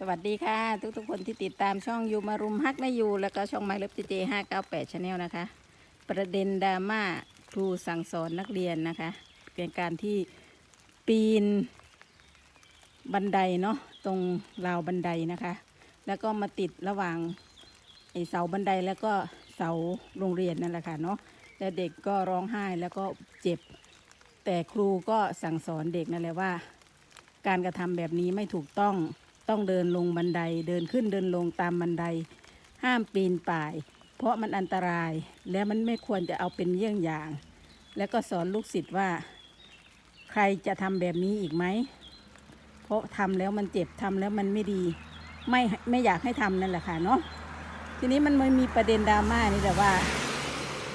สวัสดีค่ะทุกทุกๆคนที่ติดตามช่องยูมารุมฮักนายูแล้วก็ช่องไมล์เลฟจีเจห้าเก้าแปดชาแนลนะคะ ประเด็นดราม่าครูสั่งสอนนักเรียนนะคะเป็นการที่ปีนบันไดเนาะตรงราวบันไดนะคะ แล้วก็มาติดระหว่างไอเสาบันไดแล้วก็เสาโรงเรียนนั่นแหละค่ะเนาะแล้วเด็กก็ร้องไห้แล้วก็เจ็บ แต่ครูก็สั่งสอนเด็กนั่นแหละว่า การกระทำแบบนี้ไม่ถูกต้อง ต้องเดินลงบันไดเดินขึ้นเดินลงตามบันได ห้ามปีนป่าย เพราะมันอันตรายและมันไม่ควรจะเอาเป็นเยี่ยงอย่าง แล้วก็สอนลูกศิษย์ว่า ใครจะทำแบบนี้อีกไหม เพราะทำแล้วมันเจ็บทำแล้วมันไม่ดีไม่ไม่อยากให้ทำนั่นแหละค่ะเนาะทีนี้มันมีประเด็นดราม่านี่แหละว่า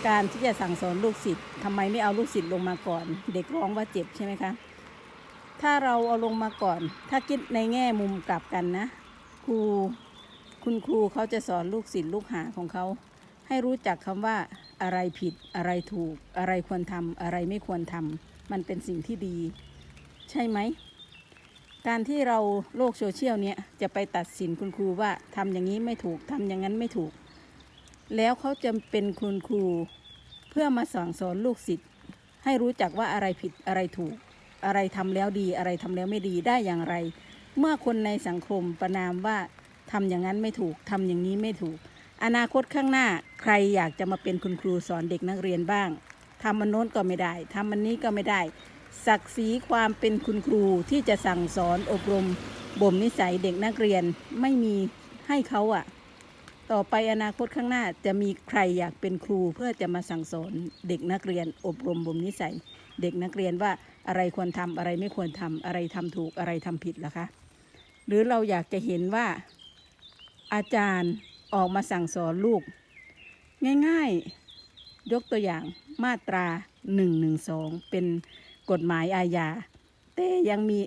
การที่จะสั่งสอนลูกศิษย์ทำไมไม่เอาลูกศิษย์ลงมาก่อน เด็กร้องว่าเจ็บใช่ไหมคะ ถ้าเราเอาลงมาก่อน ถ้าคิดในแง่มุมกลับกันนะ ครูคุณครูเขาจะสอนลูกศิษย์ลูกหาของเขา ให้รู้จักคำว่าอะไรผิดอะไรถูก อะไรควรทำอะไรไม่ควรทำมันเป็นสิ่งที่ดี ใช่ไหม การที่เราโลกโซเชียลเนี่ยจะไปตัดสินคุณครูว่าทำอย่างนี้ไม่ถูกทำอย่างนั้นไม่ถูก แล้วเขาจะเป็นคุณครู เพื่อมาสั่งสอนลูกศิษย์ให้รู้จักว่าอะไรผิดอะไรถูก อะไรทำแล้วดีอะไรทำแล้วไม่ดีได้อย่างไร เมื่อคนในสังคมประนามว่าทำอย่างนั้นไม่ถูกทำอย่างนี้ไม่ถูก อนาคตข้างหน้าใครอยากจะมาเป็นคุณครูสอนเด็กนักเรียนบ้างทำมันโน้นก็ไม่ได้ทำมันนี้ก็ไม่ได้ ศักดิ์ศรีความเป็นคุณครูที่จะสั่งสอนอบรมบ่มนิสัยเด็กนักเรียนไม่มีให้เขาอะ ต่อไปอนาคตข้างหน้าจะมีใครอยากเป็นครูเพื่อจะมาสั่งสอนเด็กนักเรียนอบรมบ่มนิสัย เด็กนักเรียนว่าอะไรควรทำอะไรไม่ควรทำอะไรทำถูกอะไรทำผิดล่ะคะ หรือเราอยากจะเห็นว่าอาจารย์ออกมาสั่งสอนลูก ง่ายๆ ยกตัวอย่างมาตรา 112 เป็นกฎหมายอาญาแต่ยังมี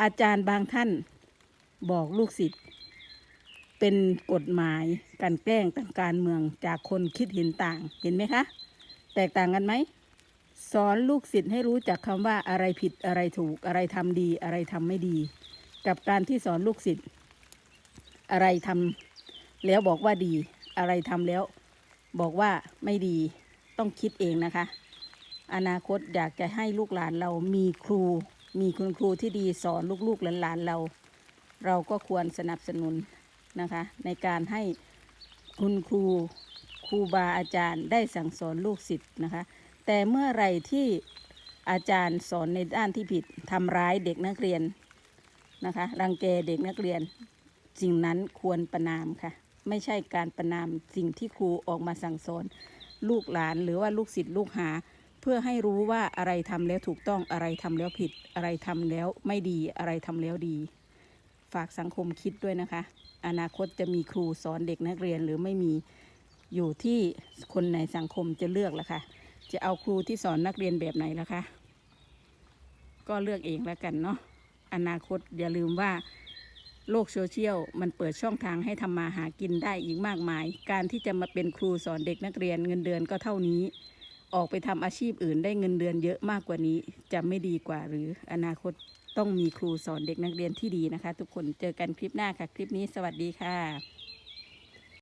อาจารย์บางท่านบอกลูกศิษย์ เป็นกฎหมายการแกล้งทางการเมืองจากคนคิดเห็นต่างเห็นไหมคะ แตกต่างกันไหมสอนลูกศิษย์ให้รู้จักคำว่าอะไรผิดอะไรถูกอะไรทำดีอะไรทำไม่ดี กับการที่สอนลูกศิษย์อะไรทำแล้วบอกว่าดี อะไรทำแล้วบอกว่าไม่ดีต้องคิดเองนะคะ อนาคตอยากจะให้ลูกหลานเรามีครู มีคุณครูที่ดีสอนลูกๆหลานๆเรา เราก็ควรสนับสนุน นะคะ ในการให้คุณครูครูบาอาจารย์ได้สั่งสอนลูกศิษย์นะคะ แต่เมื่อไรที่อาจารย์สอนในด้านที่ผิดทำร้ายเด็กนักเรียนนะคะรังแกเด็กนักเรียนสิ่งนั้นควรประนามค่ะ ไม่ใช่การประนามสิ่งที่ครูออกมาสั่งสอนลูกหลานหรือว่าลูกศิษย์ลูกหา เพื่อให้รู้ว่าอะไรทำแล้วถูกต้องอะไรทำแล้วผิดอะไรทำแล้วไม่ดีอะไรทำแล้วดี ฝากสังคมคิดด้วยนะคะ อนาคตจะมีครูสอนเด็กนักเรียนหรือไม่มีอยู่ที่คนในสังคมจะเลือกละค่ะ จะเอาครูที่สอนนักเรียนแบบไหนละคะ ก็เลือกเองแล้วกันเนาะอนาคตอย่าลืมว่าโลกโซเชียลมันเปิดช่องทางให้ทำมาหากินได้อีกมากมาย การที่จะมาเป็นครูสอนเด็กนักเรียนเงินเดือนก็เท่านี้ ออกไปทำอาชีพอื่นได้เงินเดือนเยอะมากกว่านี้จะไม่ดีกว่าหรืออนาคตต้องมีครูสอนเด็กนักเรียนที่ดีนะคะ ทุกคนเจอกันคลิปหน้าค่ะ คลิปนี้สวัสดีค่ะ